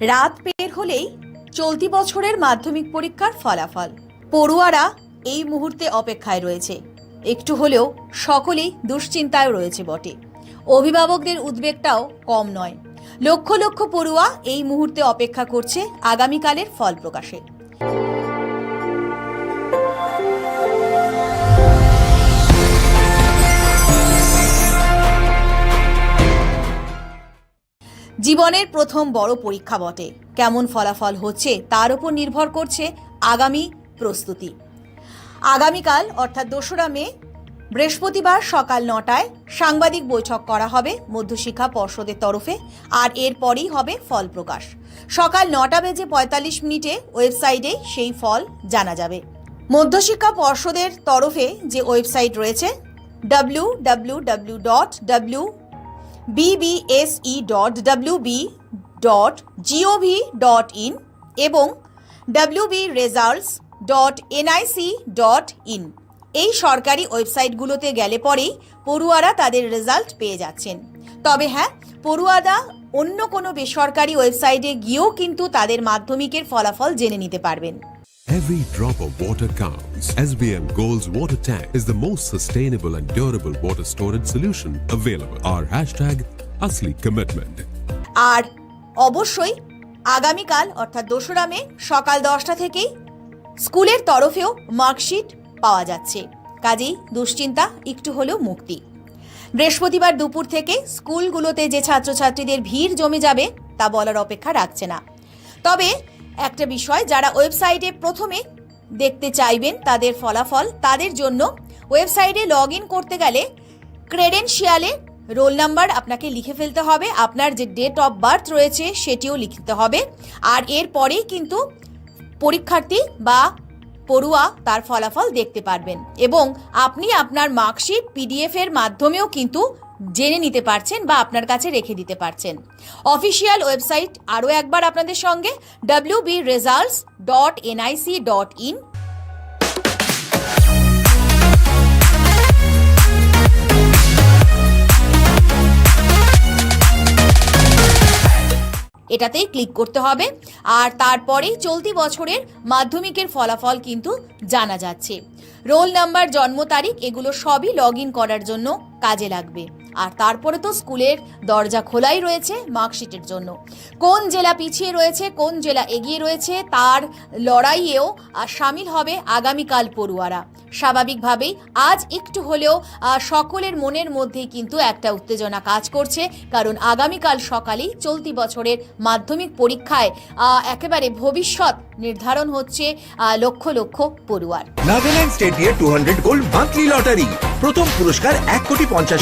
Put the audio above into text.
রাত পের হলেই চলতি বছরের মাধ্যমিক পরীক্ষার ফলাফল। পড়ুয়ারা এই মুহূর্তে অপেক্ষায় রয়েছে। একটু হলেও সকলেই দুশ্চিন্তায় রয়েছে বটে। অভিভাবকদের উদ্বেগটাও কম নয়। লক্ষ লক্ষ পড়ুয়া এই মুহূর্তে অপেক্ষা করছে আগামীকালের ফল প্রকাশে। জীবনের প্রথম বড় পরীক্ষা বটে। কেমন ফলাফল হচ্ছে তার উপর নির্ভর করছে আগামী প্রস্তুতি। আগামীকাল, অর্থাৎ দোসরা মে, বৃহস্পতিবার সকাল নটায় সাংবাদিক বৈঠক করা হবে মধ্যশিক্ষা পর্ষদের তরফে আর এরপরেই হবে ফল প্রকাশ। সকাল নটা বেজে পঁয়তাল্লিশ মিনিটে ওয়েবসাইটে সেই ফল জানা যাবে। মধ্যশিক্ষা পর্ষদের তরফে যে ওয়েবসাইট রয়েছে W W W dot W BBSE dot WB dot GOV dot in এবং WB results dot NIC dot in এই সরকারি ওয়েবসাইটগুলোতে গেলে পরেই পড়ুয়ারা তাদের রেজাল্ট পেয়ে যাচ্ছেন। তবে হ্যাঁ পড়ুয়ারা অন্য কোনো বেসরকারি ওয়েবসাইটে গিয়েও কিন্তু তাদের মাধ্যমিকের ফলাফল জেনে নিতে পারবেন। Every drop of water counts. SBM Gold's water tank is the most sustainable and durable water storage solution available. Our hashtag Asli Commitment. আর অবশ্যই আগামীকাল অর্থাৎ দোসরা মে সকাল দশটা থেকেই স্কুলের তরফেও মার্কশিট পাওয়া যাচ্ছে কাজেই দুশ্চিন্তা একটু হলেও মুক্তি বৃহস্পতিবার দুপুর থেকে স্কুলগুলোতে যে ছাত্রছাত্রীদের ভিড় জমে যাবে তা বলার অপেক্ষা রাখছে না তবে একটা বিষয় যারা ওয়েবসাইটে প্রথমে দেখতে চাইবেন তাদের ফলাফল, তাদের জন্য ওয়েবসাইটে লগ ইন করতে গেলে ক্রেডেনশিয়ালে রোল নাম্বার আপনাকে লিখে ফেলতে হবে, আপনার যে ডেট অফ বার্থ রয়েছে সেটিও লিখতে হবে। আর এরপরেই কিন্তু পরীক্ষার্থী বা পড়ুয়া তার ফলাফল দেখতে পারবেন। এবং আপনি আপনার মার্কশিট, পিডিএফ এর মাধ্যমেও কিন্তু জেনে নিতে পারছেন বা আপনার কাছে রেখে দিতে পারছেন। অফিসিয়াল ওয়েবসাইট আরও একবার আপনাদের সঙ্গে W B results dot NIC dot in এটাতেই ক্লিক করতে হবে। আর তারপরেই চলতি বছরের মাধ্যমিকের ফলাফল কিন্তু জানা যাচ্ছে। রোল নাম্বার, জন্ম তারিখ, এগুলো সবই লগ করার জন্য কাজে লাগবে। আর তারপরে তো স্কুলের দরজা খোলাই রয়েছে মার্কশিটের জন্য। কোন জেলা পিছিয়ে রয়েছে, কোন জেলা এগিয়ে রয়েছে, তার লড়াইয়েও সামিল হবে আগামীকাল পড়ুয়ারা। স্বাভাবিকভাবেই আজ একটু হলেও সকলের মনের মধ্যেই কিন্তু একটা উত্তেজনা কাজ করছে, কারণ আগামীকাল সকালেই চলতি বছরের মাধ্যমিক পরীক্ষায় একেবারে ভবিষ্যৎ নির্ধারণ হচ্ছে lakh lakh পড়ুয়ার। Nagaland state two hundred gold monthly lottery প্রথম পুরস্কার এক কোটি পঞ্চাশ